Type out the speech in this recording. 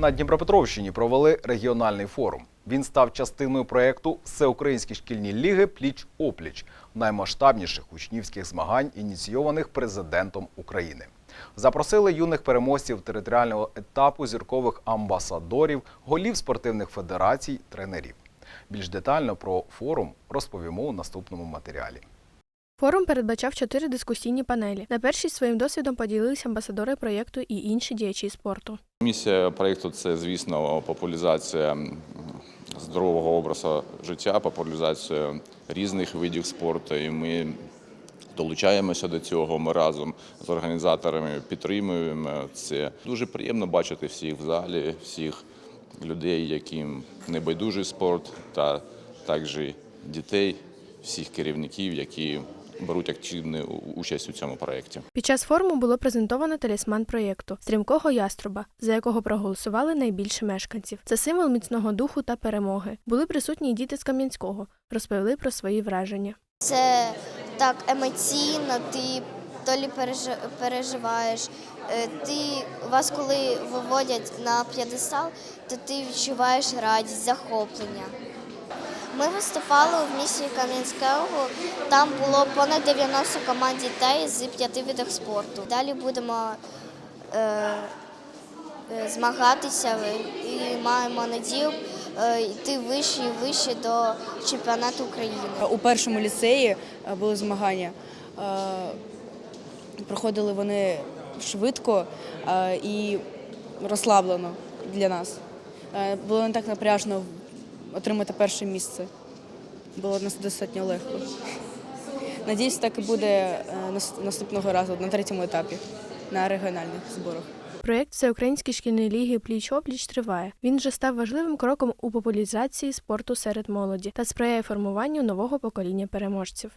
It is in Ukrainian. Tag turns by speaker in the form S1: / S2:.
S1: На Дніпропетровщині провели регіональний форум. Він став частиною проєкту Всеукраїнські шкільні ліги Пліч-опліч наймасштабніших учнівських змагань, ініційованих президентом України. Запросили юних переможців територіального етапу зіркових амбасадорів, голів спортивних федерацій, тренерів. Більш детально про форум розповімо у наступному матеріалі.
S2: Форум передбачав чотири дискусійні панелі. На першій своїм досвідом поділилися амбасадори проєкту і інші діячі спорту.
S3: Місія проєкту це, звісно, популяризація здорового образу життя, популяризація різних видів спорту. І ми долучаємося до цього. Ми разом з організаторами підтримуємо це. Дуже приємно бачити всіх в залі, всіх людей, яким не байдужий спорт, та також дітей, всіх керівників, які беруть активну участь у цьому проєкті.
S2: Під час форуму було презентовано талісман проєкту стрімкого яструба, за якого проголосували найбільше мешканців. Це символ міцного духу та перемоги. Були присутні й діти з Кам'янського, розповіли про свої враження.
S4: Це так емоційно, ти то лі пережи- переживаєш. е, Ти вас, коли виводять на п'єдестал, то ти відчуваєш радість, захоплення. Ми виступали в місті Кам'янського. Там було понад 90 команд дітей з п'яти видів спорту. Далі будемо е, е, змагатися і маємо надію е, йти вище і вище до чемпіонату України.
S5: У першому ліцеї е, були змагання. Проходили вони швидко і розслаблено для нас. Було не так напряжно отримати перше місце. Було достатньо легко. Надіюсь, так і буде е, наступного разу на третьому етапі на регіональних зборах.
S2: Проєкт Всеукраїнської шкільної ліги Пліч-опліч триває. Він вже став важливим кроком у популяризації спорту серед молоді та сприяє формуванню нового покоління переможців.